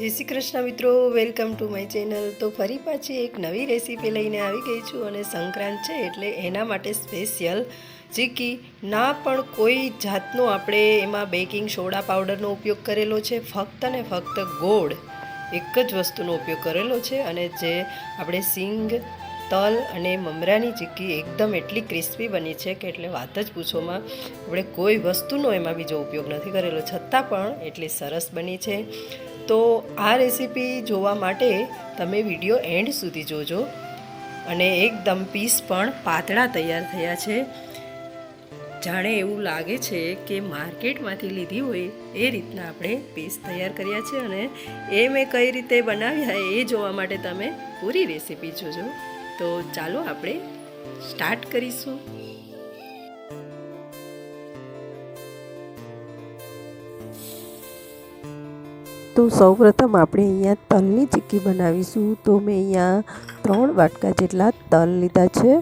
જય શ્રી કૃષ્ણ મિત્રો welcome to my channel તો ફરી પાછી એક નવી રેસીપી લઈને આવી ગઈ છું અને સંક્રાંત છે એટલે એના માટે સ્પેશિયલ ચીકી ના, પણ કોઈ જાતનો આપણે એમાં બેકિંગ સોડા પાવડરનો ઉપયોગ કરેલો છે, ફક્ત ને ફક્ત ગોળ. એક જ વસ્તુનો ઉપયોગ કરેલો છે અને જે આપણે સિંગ, તલ અને મમરાની ચીક્કી એકદમ એટલી ક્રિસ્પી બની છે કે એટલે વાત જ પૂછોમાં, આપણે કોઈ વસ્તુનો એમાં બીજો ઉપયોગ નથી કરેલો. છતાં પણ એટલી સરસ બની છે. તો આ રેસીપી જોવા માટે તમે વીડિયો એન્ડ સુધી જોજો. અને એકદમ પીસ પણ પાતળા તૈયાર થયા છે. જાણે એવું લાગે છે કે માર્કેટમાંથી લીધી હોય એ રીતના આપણે પીસ તૈયાર કર્યા છે અને એ મેં કઈ રીતે બનાવ્યા એ જોવા માટે તમે પૂરી રેસીપી જોજો. તો ચાલો આપણે સ્ટાર્ટ કરીશું. તો સૌપ્રથમ આપણે અહીંયા તલની ચીક્કી બનાવીશું. તો મેં અહીંયા ત્રણ વાટકા જેટલા તલ લીધા છે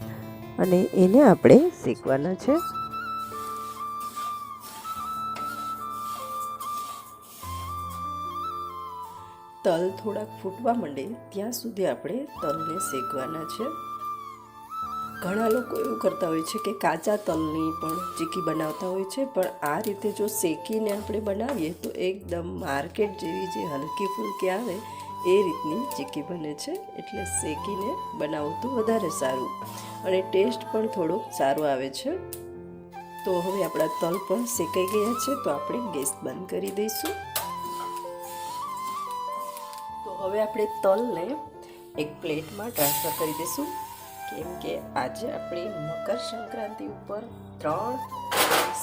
અને એને આપણે શેકવાના છે. તલ થોડાક ફૂટવા માંડે ત્યાં સુધી આપણે તલને શેકવાના છે. ઘણા લોકો એવું કરતા હોય છે કે કાચા તલની પણ ચીકી બનાવતા હોય છે, પણ આ રીતે જો શેકીને આપણે બનાવીએ તો એકદમ માર્કેટ જેવી જે હલકી ફૂલકી આવે, એ રીતની ચીકી બને છે, એટલે શેકીને બનાવવું તો વધારે સારું. અને ટેસ્ટ પણ થોડોક સારો આવે છે. તો હવે આપણા તલ પણ શેકાઈ ગયા છે, તો આપણે ગેસ બંધ કરી દઈશું. તો હવે આપણે તલને એક પ્લેટમાં ટ્રાન્સફર કરી દઈશું. કેમ કે આજે આપણે મકર સંક્રાંતિ ઉપર ત્રણ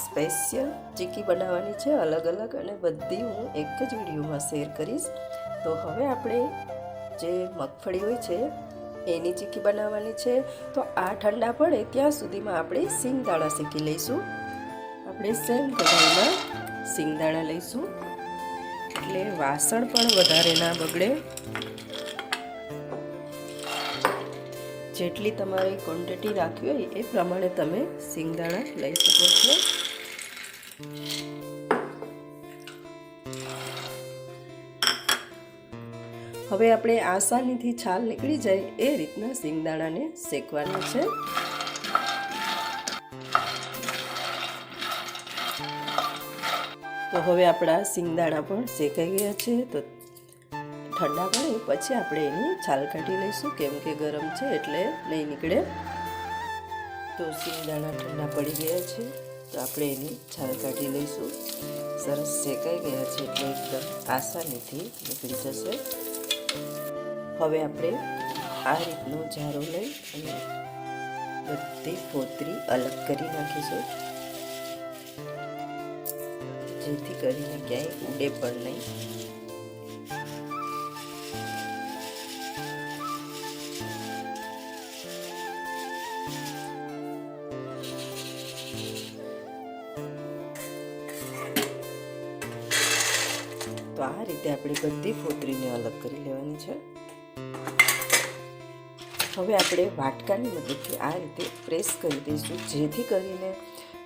સ્પેશિયલ ચીકી બનાવવાની છે, અલગ અલગ અને બધી હું એક જ વિડીયોમાં શેર કરીશ. તો હવે આપણે જે મગફળી હોય છે, એની ચીકી બનાવવાની છે. તો આ ઠંડા પડે ત્યાં સુધીમાં આપણે સિંગદાણા શેકી લઈશું. આપણે સેમ કઢાઈમાં સિંગદાણા લઈશું. એટલે વાસણ પણ વધારે ના બગડે. જેટલી તમારે ક્વોન્ટિટી રાખવી હોય એ પ્રમાણે તમે સિંગદાણા લઈ શકો છો. હવે આપણે આસાનીથી છાલ નીકળી જાય એ રીતના સિંગદાણાને શેકવાના છે. તો હવે આપણા સિંગદાણા પણ શેકાઈ ગયા છે. તો ઠંડા પડે પછી આપણે એની છાલ કાઢી લઈશું, કેમ કે ગરમ છે એટલે નહીં નીકળે. તો સિંગદાણા ઠંડા પડી ગયા છે, તો આપણે એની છાલ કાઢી લઈશું. સરસ શેકાઈ ગયા છે એટલે એકદમ આસાનીથી નીકળી જશે. હવે આપણે આ રીતનો જારો લઈ અને બધી ફોતરી અલગ કરી નાખીશું. જેથી કરીને ક્યાંય ઉડે પણ નહીં. તો આ રીતે આપણે બધી ફોતરીને અલગ કરી લેવાની છે. હવે આપણે વાટકાની મદદથી આ રીતે પ્રેસ કરી દઈશું, જેથી કરીને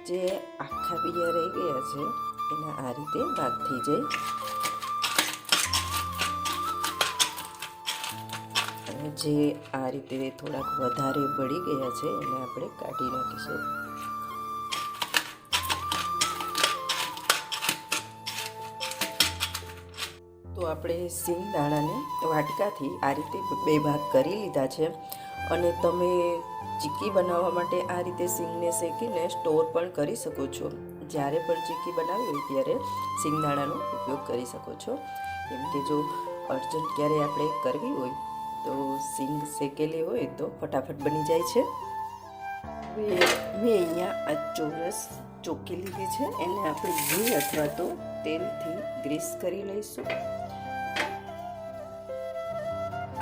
જે આખા બીજા રહી ગયા છે, એના આ રીતે ભાગ થઈ જાય. જે આ રીતે થોડાક વધારે બળી ગયા છે, એને આપણે કાઢી નાખીશું. તો આપણે સિંગ દાણાને વાટકાથી આ રીતે બે ભાગ કરી લીધા છે. અને તમે ચીક્કી બનાવવા માટે આ રીતે સિંગને શેકીને સ્ટોર પણ કરી શકો છો. જ્યારે પણ ચીક્કી બનાવી હોય ત્યારે સિંગદાણાનો ઉપયોગ કરી શકો છો. કેમ કે જો અર્જન્ટ ક્યારે આપણે કરવી હોય તો સિંગ શેકેલી હોય તો ફટાફટ બની જાય છે. મેં અહીંયા આ ચોરસ ચોકી લીધી છે. એને આપણે ઘી અથવા તો તેલથી ગ્રીસ કરી લઈશું.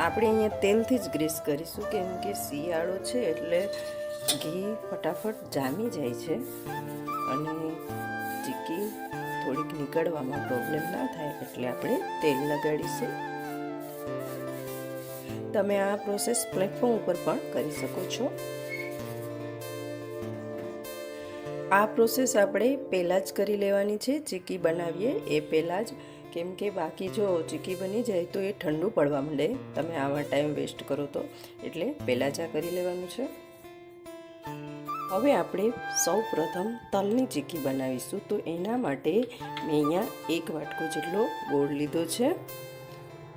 આપણે અહીંયા તેલથી જ ગ્રીસ કરીશું, કેમ કે શિયાળો છે એટલે ઘી ફટાફટ જામી જાય છે અને ચીકી થોડીક નીકળવામાં પ્રોબ્લેમ ના થાય એટલે આપણે તેલ લગાડીશું. તમે આ પ્રોસેસ પ્લેટફોર્મ ઉપર પણ કરી શકો છો. આ પ્રોસેસ આપણે પહેલાં જ કરી લેવાની છે, ચીકી બનાવીએ એ પહેલાં જ કેમ કે બાકી જો ચીકી બની જાય તો એ ઠંડુ પડવા માંડે. તમે આવા ટાઈમ વેસ્ટ કરો તો. એટલે પહેલાં ચા કરી લેવાનું છે. હવે આપણે સૌ પ્રથમ તલની ચીકી બનાવીશું. તો એના માટે મેં અહીંયા એક વાટકો જેટલો ગોળ લીધો છે.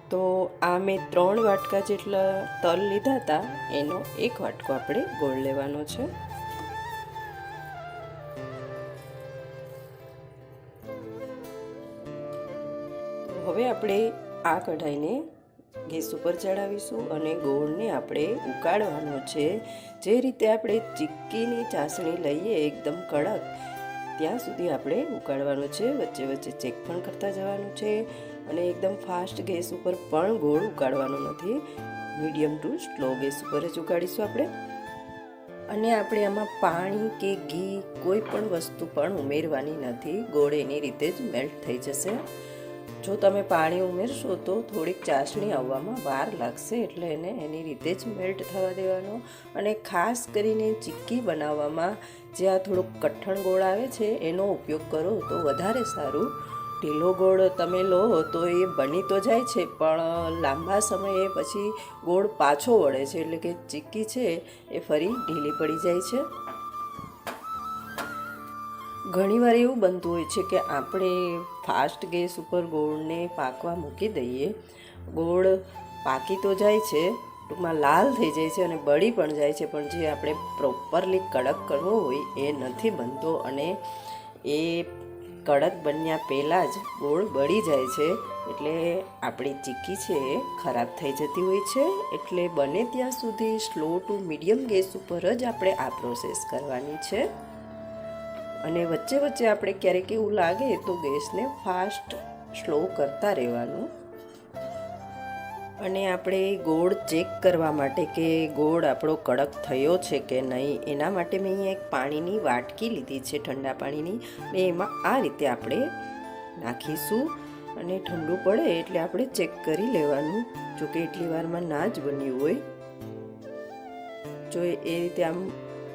તો આ મેં ત્રણ વાટકા જેટલા તલ લીધા હતા. એનો એક વાટકો આપણે ગોળ લેવાનો છે. આપણે આ કઢાઈને ગેસ ઉપર ચડાવીશું અને ગોળને આપણે ઉકાળવાનો છે. જે રીતે આપણે ચીક્કીની ચાસણી લઈએ એકદમ કડક, ત્યાં સુધી આપણે ઉકાળવાનો છે. વચ્ચે વચ્ચે ચેક પણ કરતા જવાનું છે અને એકદમ ફાસ્ટ ગેસ ઉપર પણ ગોળ ઉકાળવાનો નથી. મીડિયમ ટુ સ્લો ગેસ ઉપર જ ઉકાળીશું આપણે. અને આપણે આમાં પાણી કે ઘી કોઈ પણ વસ્તુ પણ ઉમેરવાની નથી. ગોળ એની રીતે જ મેલ્ટ થઈ જશે. જો તમે પાણી ઉમેરશો તો થોડીક ચાસણી આવવામાં વાર લાગશે એટલે એને એની રીતે જ મેલ્ટ થવા દેવાનો અને ખાસ કરીને ચીક્કી બનાવવામાં જે આ થોડુંક કઠણ ગોળ આવે છે, એનો ઉપયોગ કરો તો વધારે સારું. ઢીલો ગોળ તમે લો તો એ બની તો જાય છે, પણ લાંબા સમયે પછી ગોળ પાછો વળે છે એટલે કે ચીક્કી છે એ ફરી ઢીલી પડી જાય છે. ઘણીવાર એવું બનતું હોય છે કે આપણે ફાસ્ટ ગેસ ઉપર ગોળને પાકવા મૂકી દઈએ. ગોળ પાકી તો જાય છે, ટૂંકમાં લાલ થઈ જાય છે અને બળી પણ જાય છે, પણ જે આપણે પ્રોપરલી કડક કરવો હોય એ નથી બનતો અને એ કડક બન્યા પહેલાં જ ગોળ બળી જાય છે. એટલે આપણી ચીક્કી છે એ ખરાબ થઈ જતી હોય છે, એટલે બને ત્યાં સુધી સ્લો ટુ મીડિયમ ગેસ ઉપર જ આપણે આ પ્રોસેસ કરવાની છે. અને વચ્ચે વચ્ચે આપણે ક્યારેક એવું લાગે તો ગેસને ફાસ્ટ, સ્લો કરતા રહેવાનું. અને આપણે ગોળ ચેક કરવા માટે કે ગોળ આપણો કડક થયો છે કે નહીં, એના માટે મેં અહીંયા એક પાણીની વાટકી લીધી છે, ઠંડા પાણીની. ને એમાં આ રીતે આપણે નાખીશું અને ઠંડુ પડે એટલે આપણે ચેક કરી લેવાનું, જો કે એટલી વારમાં ના જ બન્યું હોય. જો એ રીતે આમ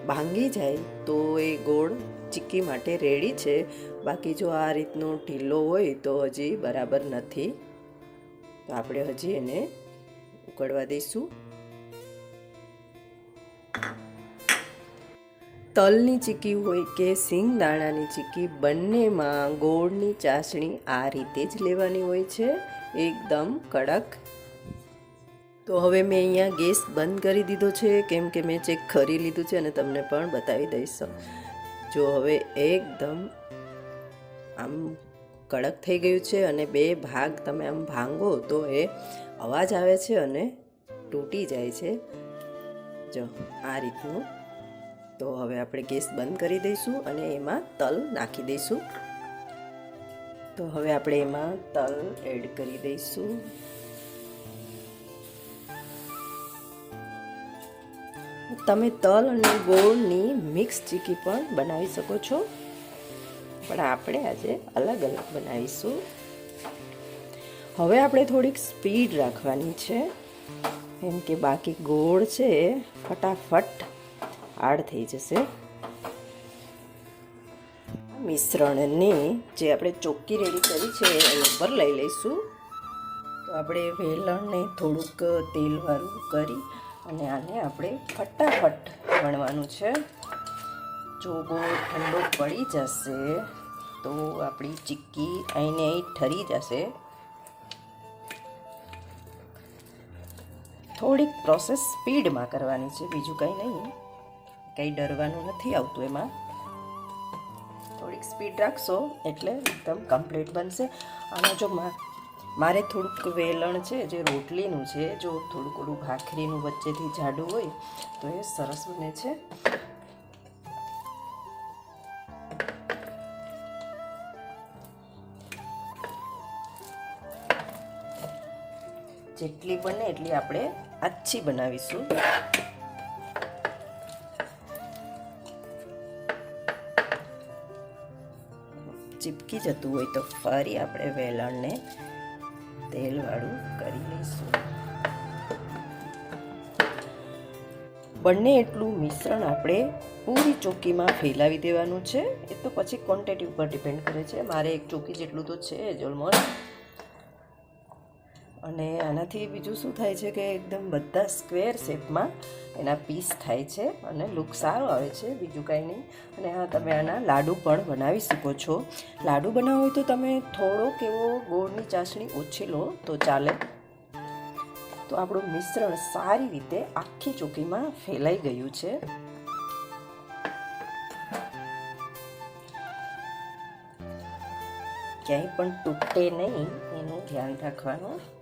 ભાંગી જાય તો એ ગોળ ચીક્કી માટે રેડી છે. બાકી જો આ રીતનો ઢીલો હોય તો હજી બરાબર નથી. તો આપણે હજી એને ઉકળવા દઈશું. તલની ચીક્કી હોય કે સિંગ દાણાની ચીક્કી, બંનેમાં ગોળની ચાસણી આ રીતે જ લેવાની હોય છે. એકદમ કડક. તો હવે મેં અહીંયા ગેસ બંધ કરી દીધો છે. કેમ કે મેં ચેક કરી લીધું છે અને તમને પણ બતાવી દઈશ. જો હવે એકદમ આમ કડક થઈ ગયું છે અને બે ભાગ તમે આમ ભાંગો તો એ અવાજ આવે છે અને તૂટી જાય છે. જો, આ રીતનું. તો હવે આપણે ગેસ બંધ કરી દઈશું અને એમાં તલ નાખી દઈશું. તો હવે આપણે એમાં તલ એડ કરી દઈશું. તમે તલ અને ગોળની મિક્સ ચીકી પણ બનાવી શકો છો. પણ આપણે આજે અલગ અલગ બનાવીશું. હવે આપણે થોડીક સ્પીડ રાખવાની છે. કેમ કે બાકી ગોળ છે ફટાફટ આડ થઈ જશે. મિશ્રણને જે આપણે ચોખ્ખી રેડી કરી છે એની ઉપર લઈ લઈશું. તો આપણે વેલણને થોડુંક તેલવાળું કરી અને આને આપણે ફટાફટ વણવાનું છે. જો બહુ ઠંડો પડી જશે તો આપણી ચીક્કી અહીંને અહીં ઠરી જશે. થોડીક પ્રોસેસ સ્પીડમાં કરવાની છે, બીજું કંઈ નહીં. કંઈ ડરવાનું નથી આવતું એમાં. થોડીક સ્પીડ રાખશો એટલે એકદમ કમ્પ્લીટ બનશે. આમાં જો મા મારે થોડુંક વેલણ છે, જે રોટલીનું છે, જો થોડુંક થોડું ભાખરીનું વચ્ચેથી જાડું હોય, તો એ સરસ બને છે. જેટલી બને એટલી આપણે આછી બનાવીશું. ચીપકી જતું હોય તો ફરી આપણે વેલણને તેલવાળું કરી લઈશું. બંને એટલું મિશ્રણ આપણે પૂરી ચોકીમાં ફેલાવી દેવાનું છે. એ તો પછી ક્વોન્ટિટી ઉપર ડિપેન્ડ કરે છે. મારે એક ચોકી જેટલું તો છે જ ઓલમોસ્ટ અને આનાથી બીજું શું થાય છે કે એકદમ બધા સ્ક્વેર શેપમાં એના પીસ થાય છે અને લુક સારો આવે છે, બીજું કાંઈ નહીં. અને હા, તમે આના લાડુ પણ બનાવી શકો છો. લાડુ બનાવવો હોય તો તમે થોડોક એવો ગોળની ચાસણી ઓછી લો, તો ચાલે. તો આપણું મિશ્રણ સારી રીતે આખી ચોકીમાં ફેલાઈ ગયું છે. ક્યાંય પણ તૂટે નહીં, એનું ધ્યાન રાખવાનું.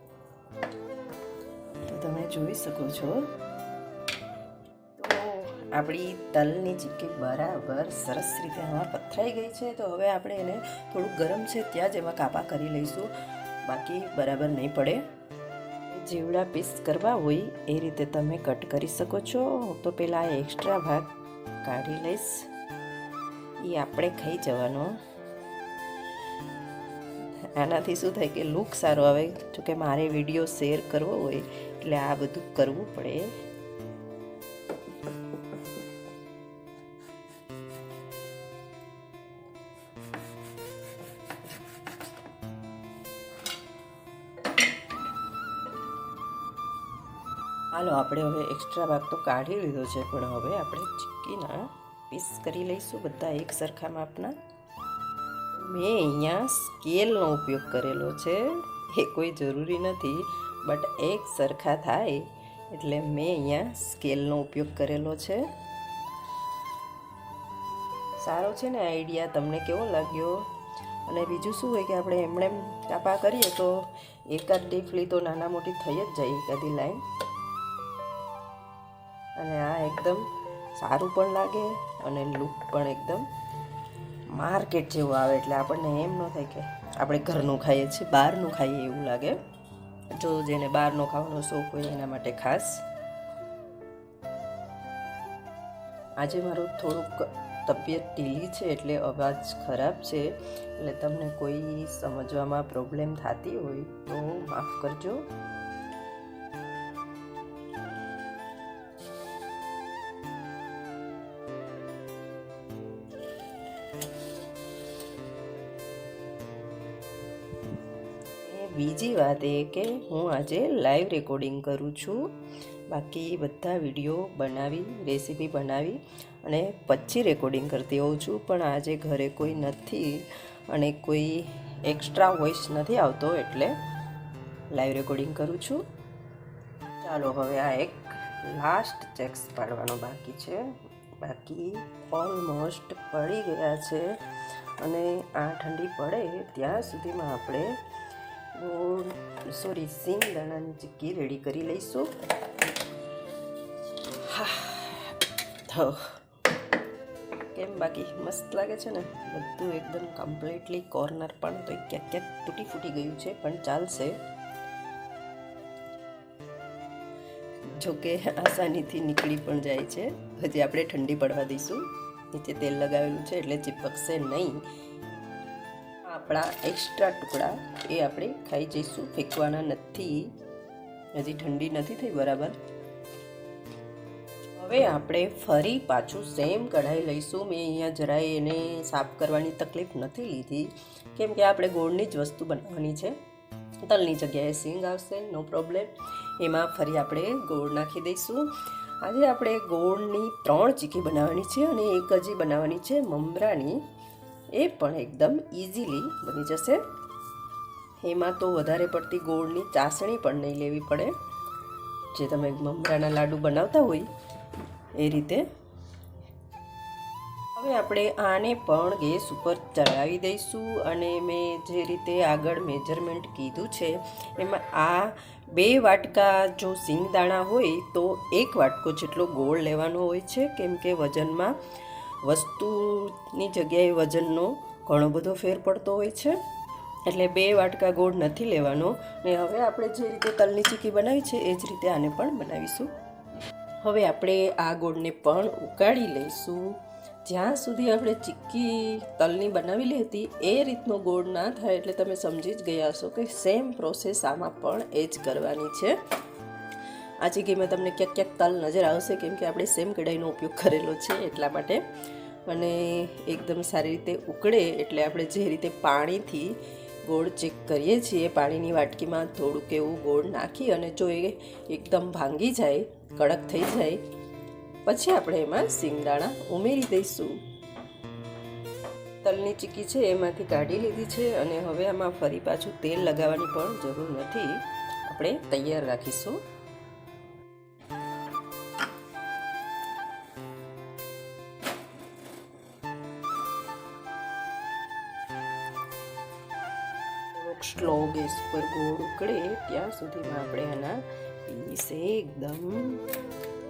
તો તમે જોઈ શકો છો. તો આપણી તલની ચીક્કી બરાબર સરસ રીતે આમાં પથરાઈ ગઈ છે. તો હવે આપણે એને થોડું ગરમ છે ત્યાં જ એમાં કાપા કરી લઈશું. બાકી બરાબર નહીં પડે. જીવડા પીસ કરવા હોય એ રીતે તમે કટ કરી શકો છો. હું તો પહેલાં એક્સ્ટ્રા ભાગ કાઢી લઈશ. એ આપણે ખાઈ જવાનો. આનાથી શું થાય કે લુક સારો આવે? જો કે મારે વીડિયો શેર કરવો હોય, એટલે આ બધું કરવું પડે. હાલો, આપણે હવે એક્સ્ટ્રા ભાગ તો કાઢી લીધો છે, પણ હવે આપણે ચીક્કીના પીસ કરી લઈશું બધા એક સરખા માપના. મેં અહીંયા સ્કેલનો ઉપયોગ કરેલો છે. એ કોઈ જરૂરી નથી, બટ એક સરખા થાય. એટલે મેં અહીંયા સ્કેલનો ઉપયોગ કરેલો છે. સારો છે ને આઈડિયા, તમને કેવો લાગ્યો? અને બીજું શું હોય કે આપણે એમણે એમ કાપા કરીએ તો એકાદ ડીફલી તો નાના મોટી થઈ જ જાય એકાદી લાઈન. અને આ એકદમ સારું પણ લાગે અને લુક પણ એકદમ માર્કેટ જેવું આવે એટલે આપણને એમ ન થાય કે આપણે ઘરનું ખાઈએ છીએ, બહારનું ખાઈએ એવું લાગે. જો જેને બહારનો ખાવાનો શોખ હોય એના માટે ખાસ. આજે મારું થોડુંક તબિયત ઢીલી છે એટલે અવાજ ખરાબ છે. એટલે તમને કોઈ સમજવામાં પ્રોબ્લેમ થતી હોય તો માફ કરજો. બીજી વાત એ કે હું આજે લાઈવ રેકોર્ડિંગ કરું છું. બાકી બધા વીડિયો બનાવી રેસીપી બનાવી અને પછી રેકોર્ડિંગ કરતી હોઉં છું. પણ આજે ઘરે કોઈ નથી અને કોઈ એક્સ્ટ્રા વોઇસ નથી આવતો એટલે લાઈવ રેકોર્ડિંગ કરું છું. ચાલો હવે આ એક લાસ્ટ ચેક્સ પાડવાનો બાકી છે. બાકી ઓલમોસ્ટ પડી ગયા છે અને આ ઠંડી પડે ત્યાં સુધીમાં આપણે ગોળ સોરી સિંગ દાણાની ચીક્કી રેડી કરી લઈશું. હા કેમ બાકી? મસ્ત લાગે છે ને? બધું એકદમ કમ્પ્લીટલી કોર્નર પણ તો ક્યાંક ક્યાંક તૂટી ફૂટી ગયું છે, પણ ચાલશે. જોકે આસાનીથી નીકળી પણ જાય છે. હજી આપણે ઠંડી પડવા દઈશું. નીચે તેલ લગાવેલું છે એટલે ચીપકશે નહીં. આપણા એક્સ્ટ્રા ટુકડા એ આપણે ખાઈ જઈશું. ફેંકવાના નથી. હજી ઠંડી નથી થઈ, બરાબર? હવે આપણે ફરી પાછું સેમ કઢાઈ લઈશું. મેં અહીંયા જરાય એને સાફ કરવાની તકલીફ નથી લીધી. કેમ કે આપણે ગોળની જ વસ્તુ બનાવવાની છે. તલની જગ્યાએ સિંગ આવશે, નો પ્રોબ્લેમ એમાં ફરી આપણે ગોળ નાખી દઈશું. આજે આપણે ગોળની ત્રણ ચીકી બનાવવાની છે અને એક હજી બનાવવાની છે મમરાની. એ પણ એકદમ ઇઝીલી બની જશે. એમાં તો વધારે પડતી ગોળની ચાસણી પણ નહીં લેવી પડે. જે તમે મમરાના લાડુ બનાવતા હોય, એ રીતે. હવે આપણે આને પણ ગેસ ઉપર ચડાવી દઈશું અને મેં જે રીતે આગળ મેજરમેન્ટ કીધું છે, એમાં આ બે વાટકા જો સિંગદાણા હોય તો એક વાટકો જેટલો ગોળ લેવાનો હોય છે, કેમ કે વજનમાં વસ્તુની જગ્યાએ વજનનો ઘણો બધો ફેર પડતો હોય છે. એટલે બે વાટકા ગોળ નથી લેવાનો. ને હવે આપણે જે રીતે તલની ચીકી બનાવી છે, એ જ રીતે આને પણ બનાવીશું. હવે આપણે આ ગોળને પણ ઉકાળી લઈશું. જ્યાં સુધી આપણે ચીક્કી તલની બનાવેલી હતી, એ રીતનો ગોળ ના થાય એટલે તમે સમજી જ ગયા હશો કે સેમ પ્રોસેસ આમાં પણ એ જ કરવાની છે. આ ચીકીમાં તમને ક્યાંક ક્યાંક તલ નજર આવશે, કેમ કે આપણે સેમ કઢાઈનો ઉપયોગ કરેલો છે એટલા માટે. અને એકદમ સારી રીતે ઉકળે એટલે આપણે જે રીતે પાણીથી ગોળ ચેક કરીએ છીએ, પાણીની વાટકીમાં થોડુંક એવું ગોળ નાખી અને જો એ એકદમ ભાંગી જાય, કડક થઈ જાય, પછી આપણે એમાં સિંગદાણા ઉમેરી દઈશું. તલની ચીકી છે એમાંથી કાઢી લીધી છે અને હવે આમાં ફરી પાછું તેલ લગાવવાની પણ જરૂર નથી. આપણે તૈયાર રાખીશું. ગેસ પર ગોળ ઉકળે, ત્યાં સુધીમાં આપણે આના પીસ એકદમ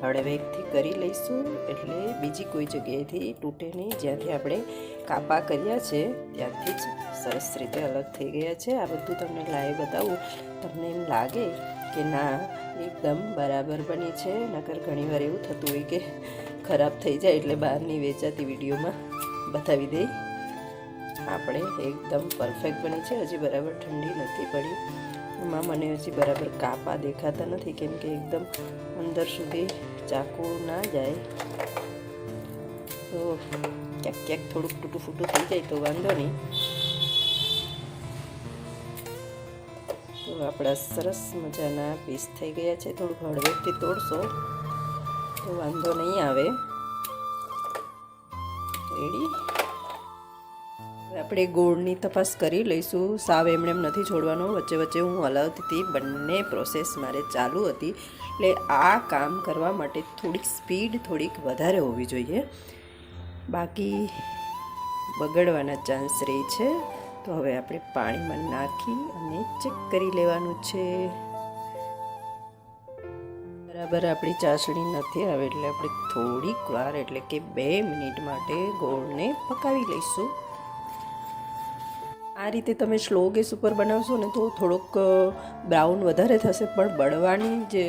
હળવેકથી કરી લઈશું. એટલે બીજી કોઈ જગ્યાએથી તૂટે નહીં. જ્યાંથી આપણે કાપા કર્યા છે, ત્યાંથી જ સરસ રીતે અલગ થઈ ગયા છે. આ બધું તમને લાઈવ બતાવું. તમને એમ લાગે કે ના, એકદમ બરાબર બની છે. નકર ઘણીવાર એવું થતું હોય કે ખરાબ થઈ જાય એટલે બહારની વેચાતી વિડીયોમાં બતાવી દઈ આપણે એકદમ પરફેક્ટ બની છે. હજી બરાબર ઠંડી નથી પડી. એમાં મને હજી બરાબર કાપા દેખાતા નથી કેમ કે એકદમ અંદર સુધી ચાકુ ના જાય. તો ક્યાંક ક્યાંક થોડુંક તૂટું ફૂટું થઈ જાય તો વાંધો નહીં. તો આપણા સરસ મજાના પીસ થઈ ગયા છે. થોડુંક હળવેકથી તોડશો તો વાંધો નહીં આવે. હવે આપણે ગોળની તપાસ કરી લઈશું. સાવ એમણે એમ નથી છોડવાનો. વચ્ચે વચ્ચે હું હલાવતી હતી. બંને પ્રોસેસ મારે ચાલુ હતી. એટલે આ કામ કરવા માટે થોડીક સ્પીડ થોડીક વધારે હોવી જોઈએ. બાકી બગડવાના ચાન્સ રહે છે. તો હવે આપણે પાણીમાં નાખી અને ચેક કરી લેવાનું છે. બરાબર આપણી ચાસણી નથી આવે એટલે આપણે થોડીક વાર એટલે કે બે મિનિટ માટે ગોળને પકાવી લઈશું. આ રીતે તમે સ્લો ગેસ ઉપર બનાવશો ને તો થોડોક બ્રાઉન વધારે થશે. પણ બળવાની જે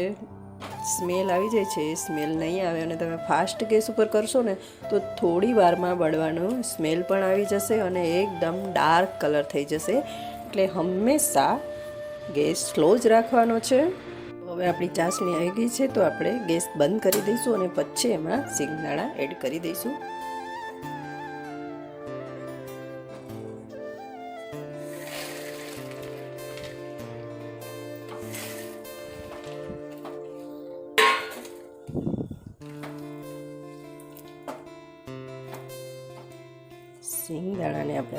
સ્મેલ આવી જાય છે, એ સ્મેલ નહીં આવે અને તમે ફાસ્ટ ગેસ ઉપર કરશો ને તો થોડી વારમાં બળવાનો સ્મેલ પણ આવી જશે અને એકદમ ડાર્ક કલર થઈ જશે. એટલે હંમેશા ગેસ સ્લો જ રાખવાનો છે. હવે આપણી ચાસણી આવી ગઈ છે તો આપણે ગેસ બંધ કરી દઈશું અને પછી એમાં સિંગદાણા એડ કરી દઈશું.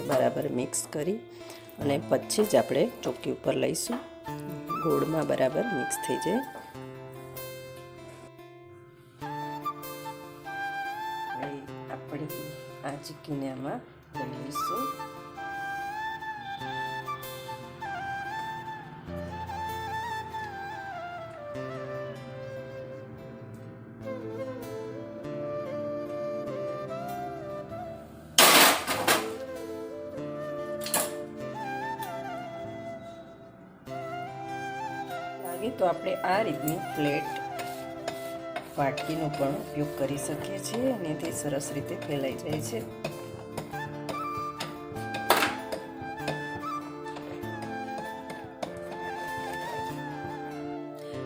બરાબર મિક્સ કરી અને પછી જ આપણે ચોકી ઉપર લઈશું. ગોળમાં બરાબર મિક્સ થઈ જાય. આપણે આ ચીકીને આમાં લઈશું તો આપણે આ રીતની પ્લેટ વાટકીનો પણ ઉપયોગ કરી શકીએ છીએ અને તે સરસ રીતે ફેલાઈ જાય છે.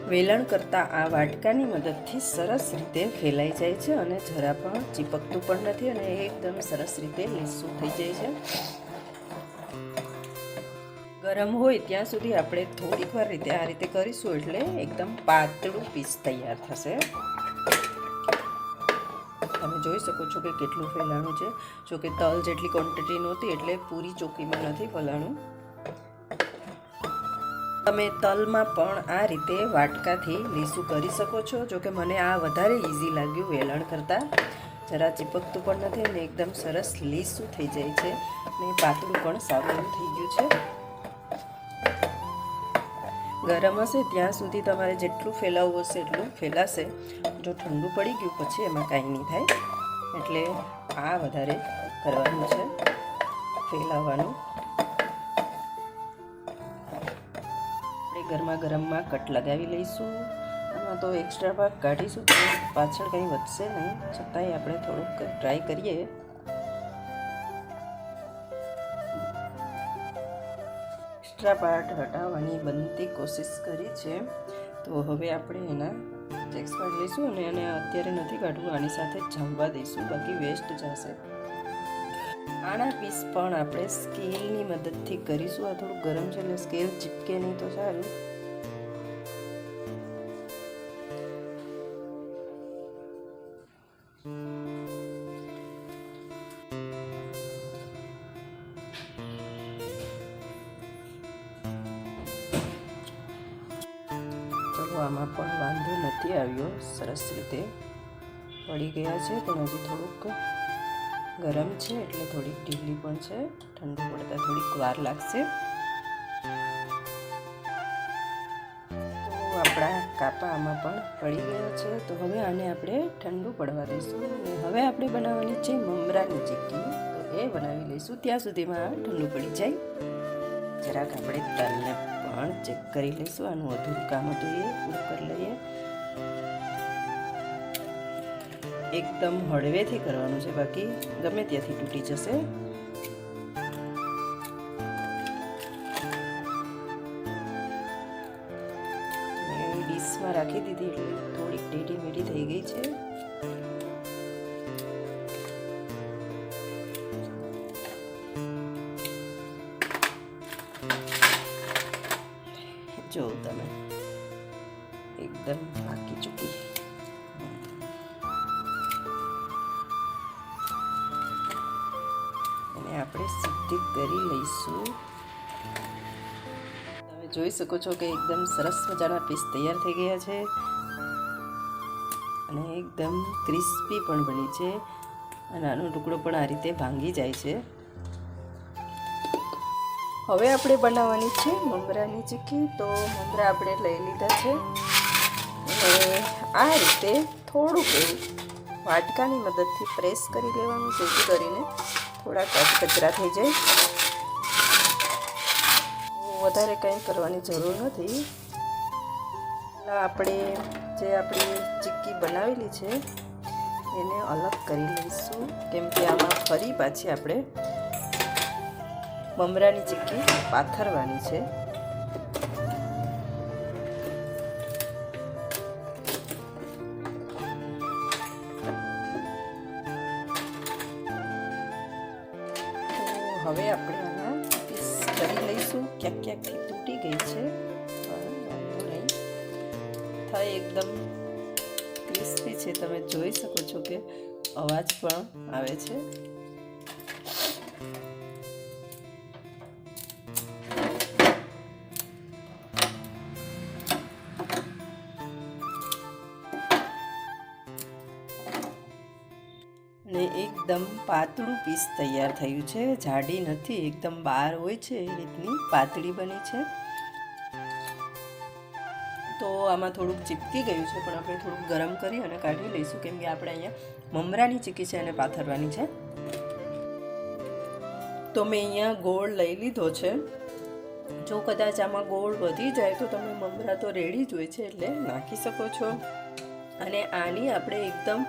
વેલણ કરતાં આ વાટકાની મદદથી સરસ રીતે ફેલાઈ જાય છે અને જરા પણ ચીપકતું પણ નથી અને એકદમ સરસ રીતે લીસું થઈ જાય છે. ગરમ હોય ત્યાં સુધી આપણે થોડીક વાર રીતે આ રીતે કરીશું એટલે એકદમ પાતળું પીસ તૈયાર થશે. તમે જોઈ શકો છો કે કેટલું ફેલાણું છે. જો કે તલ જેટલી ક્વોન્ટિટી નહોતી એટલે પૂરી ચોકીમાં નથી ફલાણું. તમે તલમાં પણ આ રીતે વાટકાથી લીસું કરી શકો છો. જો કે મને આ વધારે ઇઝી લાગ્યું વેલણ કરતાં. જરા ચીપકતું પણ નથી અને એકદમ સરસ લીસું થઈ જાય છે. અને પાતળું પણ સારું થઈ ગયું છે. ગરમ હશે, ત્યાં સુધી તમારે જેટલું ફેલાવવું હશે એટલું ફેલાશે. જો ઠંડુ પડી ગયું, પછી એમાં કાંઈ નહીં થાય. એટલે આ વધારે કરવાનું છે, ફેલાવવાનું. આપણે ગરમા ગરમમાં કટ લગાવી લઈશું. આમાં તો એક્સ્ટ્રા ભાગ કાઢીશું, તો પાછળ કંઈ વધશે નહીં. છતાંય આપણે થોડુંક ટ્રાય કરીએ. એક્સ્ટ્રા પાર્ટ હટાવવાની બનતી કોશિશ કરી છે. તો હવે આપણે એના ચેક્સ પાર્ટ લઈશું અને એને અત્યારે નથી કાઢવું, આની સાથે જમવા દઈશું. બાકી વેસ્ટ જશે. આના પીસ પણ આપણે સ્કેલની મદદથી કરીશું. આ થોડું ગરમ છે એટલે સ્કેલ ચીપકે નહીં તો સારું. પડી ગયા છે પણ હજી થોડુંક ગરમ છે એટલે થોડીક ઢીલી પણ છે. ઠંડુ પડતા થોડીક વાર લાગશે. તો આપણા કાપા આમાં પણ પડી ગયા છે, તો હવે આને આપણે ઠંડુ પડવા દઈશું. હવે આપણે બનાવવાની છે મમરાની ચીક્કી તો એ બનાવી લઈશું. ત્યાં સુધીમાં ઠંડુ પડી જાય. જરાક આપણે તલને પણ ચેક કરી લઈશું. આનું અધૂરું કામ હતું એ પૂરું કરી લઈએ. એકદમ હળવેથી કરવાનું છે બાકી ગમે ત્યાંથી તૂટી જશે. આપણે કરી લઈશું. તમે જોઈ શકો છો કે એકદમ સરસ મજાના પીસ તૈયાર થઈ ગયા છે. અને એકદમ ક્રિસ્પી પણ બની છે. અને આનો ટુકડો પણ આ રીતે ભાંગી જાય છે. હવે આપણે બનાવવાની છે મમરાની ચીક્કી તો મમરા આપણે લઈ લીધા છે. અને આ રીતે થોડુંક વાટકાની મદદથી પ્રેસ કરી લેવાનું, જેથી કરીને થોડા કચ કચરા થઈ જાય. વધારે કંઈ કરવાની જરૂર નથી. આપણે જે આપણી ચીક્કી બનાવેલી છે, એને અલગ કરી લઈશું. કેમ કે આમાં ફરી પાછી આપણે મમરાની ચીક્કી પાથરવાની છે. હવે આપણે આના પીસ કરી લઈશું. ક્યાંક ક્યાંકથી તૂટી ગઈ છે. વાંધો થાય એકદમ ક્રિસ્પી છે. તમે જોઈ શકો છો કે અવાજ પણ આવે છે. પાતળું પીસ તૈયાર થયું છે. જાડી નથી, એકદમ બહાર હોય છે એ રીતની પાતળી બની છે. તો આમાં થોડુંક ચીપકી ગયું છે, પણ આપણે થોડુંક ગરમ કરી અને કાઢી લઈશું, કેમ કે આપણે અહીંયા મમરાની ચીકી છે અને પાથરવાની છે. તો મેં અહીંયા ગોળ લઈ લીધો છે. જો કદાચ આમાં ગોળ વધી જાય તો તમે મમરા તો રેડી જ હોય છે, એટલે નાખી શકો છો. અને આની આપણે એકદમ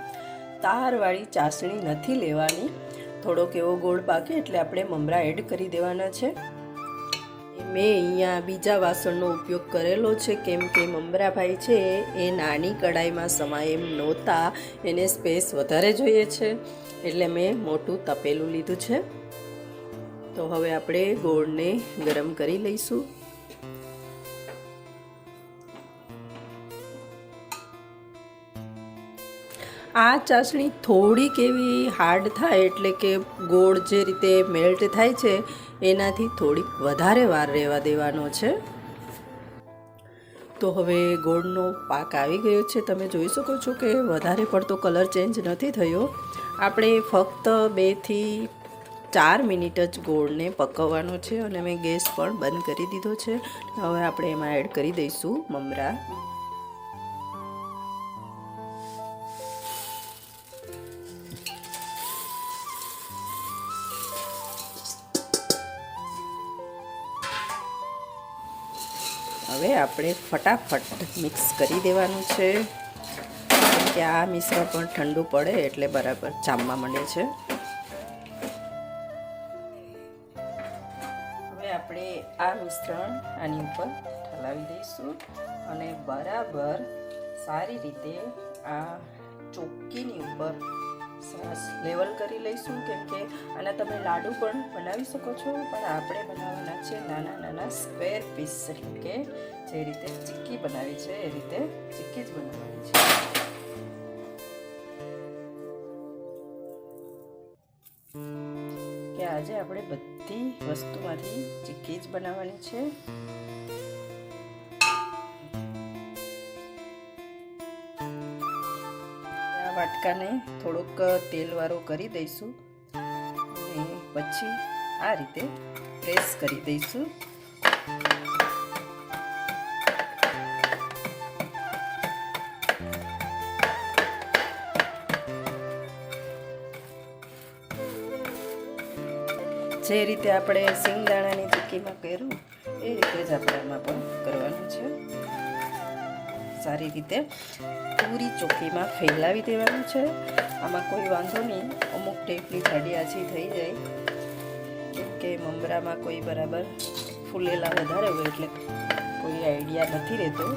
તારવાળી ચાસણી નથી લેવાની. થોડોક એવો ગોળ પાકે એટલે આપણે મમરા એડ કરી દેવાના છે. મેં અહીંયા બીજા વાસણનો ઉપયોગ કરેલો છે. કેમ કે મમરાભાઈ છે એ નાની કડાઈમાં સમાય એમ નહોતા, એને સ્પેસ વધારે જોઈએ છે. એટલે મેં મોટું તપેલું લીધું છે. તો હવે આપણે ગોળને ગરમ કરી લઈશું. આ ચાસણી થોડીક એવી હાર્ડ થાય એટલે કે ગોળ જે રીતે મેલ્ટ થાય છે, એનાથી થોડીક વધારે વાર રહેવા દેવાનો છે. તો હવે ગોળનો પાક આવી ગયો છે. તમે જોઈ શકો છો કે વધારે પડતો કલર ચેન્જ નથી થયો. આપણે ફક્ત બેથી ચાર મિનિટ જ ગોળને પકવવાનો છે અને મેં ગેસ પણ બંધ કરી દીધો છે. હવે આપણે એમાં એડ કરી દઈશું મમરા. આપણે ફટાફટ મિક્સ કરી દેવાનું છે. કે આ મિશ્રણ પણ ઠંડુ પડે એટલે બરાબર ચામવા મળે છે. હવે આપણે આ મિશ્રણ આની ઉપર ઠલાવી દઈશું અને બરાબર સારી રીતે આ ચોક્કીની ઉપર સરસ લેવલ કરી લઈશું કેમ કે આના તમે લાડુ પણ બનાવી શકો છો, પણ આપણે બનાવવાના છે નાના નાના સ્ક્વેર પીસ એટલે કે જે રીતે ચીક્કી બનાવી છે, એ રીતે ચીક્કી જ બનાવવાની છે. કે આજે આપણે બધી વસ્તુમાંથી ચીક્કી જ બનાવવાની છે. વાટકાને થોડોક તેલવાળો કરી દઈશું અને પછી આ રીતે પ્રેસ કરી દઈશું. જે રીતે આપણે સિંગદાણાની ચીક્કીમાં કર્યું, એ રીતે જ આપણે આમાં પણ કરવાનું છે. સારી રીતે પૂરી ચોકીમાં ફેલાવી દેવાનું છે. આમાં કોઈ વાંધો નહીં. અમુક ટેપની જાડી આછી થઈ જાય. કે મમરામાં કોઈ બરાબર ફૂલેલા વધારે હોય એટલે કોઈ આઈડિયા નથી રહેતો.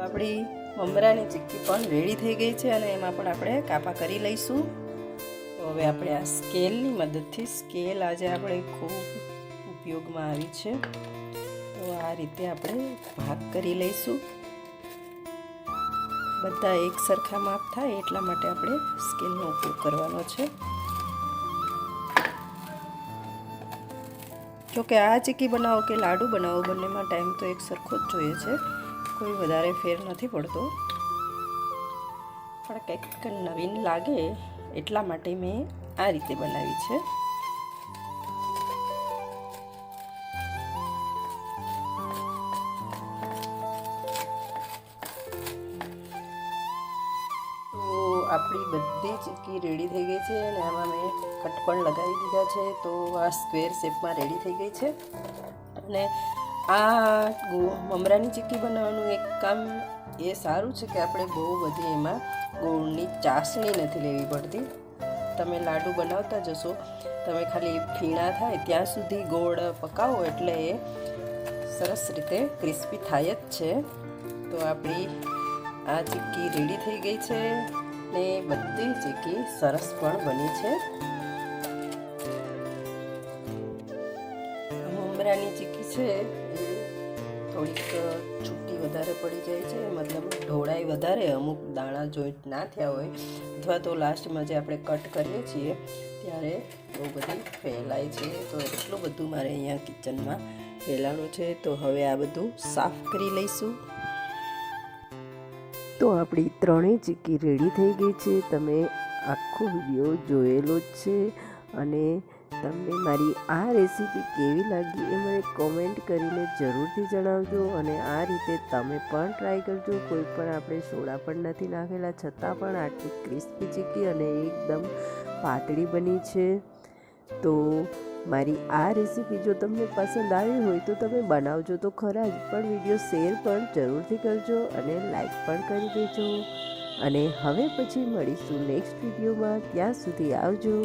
આપણી મમરાની ચીક્કી પણ રેડી થઈ ગઈ છે અને એમાં પણ આપણે કાપા કરી લઈશું. તો હવે આપણે આ સ્કેલની મદદથી સ્કેલ આજે આપણે ખૂબ ઉપયોગમાં આવી છે. તો આ રીતે આપણે ભાગ કરી લઈશું. બધા એક સરખા માપ થાય એટલા માટે આપણે સ્કેલનો ઉપયોગ કરવાનો છે. જો કે આ ચીક્કી બનાવો કે લાડુ બનાવો બંનેમાં ટાઈમ તો એક સરખો જ જોઈએ છે. કોઈ વધારે ફેર નથી પડતો. પણ કંઈક નવીન લાગે એટલા માટે મેં આ રીતે બનાવી છે. આપણી બધી ચીક્કી રેડી થઈ ગઈ છે અને આમાં મેં કટ પણ લગાવી દીધા છે. તો આ સ્ક્વેર શેપમાં રેડી થઈ ગઈ છે. અને આ મમરાની ચીક્કી બનાવવાનું એક કામ એ સારું છે કે આપણે બહુ બધી એમાં ગોળની ચાસણી નથી લેવી પડતી. તમે લાડુ બનાવતા જશો, તમે ખાલી ફીણા થાય ત્યાં સુધી ગોળ પકાવો એટલે એ સરસ રીતે ક્રિસ્પી થાય જ છે. તો આપણી આ ચીક્કી રેડી થઈ ગઈ છે. ને બધી જગ્યાએ સરસ પણ બની છે. મમરાની ચીકી છે એ થોડીક છૂટી વધારે પડી જાય છે, મતલબ ઢોળાઈ વધારે, અમુક દાણા જોઈન્ટ ના થયા હોય, અથવા તો લાસ્ટમાં જે આપણે કટ કરીએ છીએ, ત્યારે બહુ બધી ફેલાય છે. તો એટલું બધું મારે અહીંયા કિચનમાં ફેલાણું છે. તો હવે આ બધું સાફ કરી લઈશું. તો આપણી ત્રણેય ચીક્કી રેડી થઈ ગઈ છે. તમે આખો વીડિયો જોયેલો જ છે અને તમને મારી આ રેસીપી કેવી લાગી એ મને કોમેન્ટ કરીને જરૂરથી જણાવજો અને આ રીતે તમે પણ ટ્રાય કરજો. કોઈ પણ આપણે સોડા પણ નથી નાખેલા, છતાં પણ આટલી ક્રિસ્પી ચીક્કી અને એકદમ પાતળી બની છે. તો મારી આ રેસીપી જો તમને પસંદ આવી હોય તો તમે બનાવજો તો ખરા જ, પણ વીડિયો શેર પણ જરૂરથી કરજો અને લાઈક પણ કરી દેજો. અને હવે પછી મળીશું નેક્સ્ટ વિડીયોમાં, ત્યાં સુધી આવજો.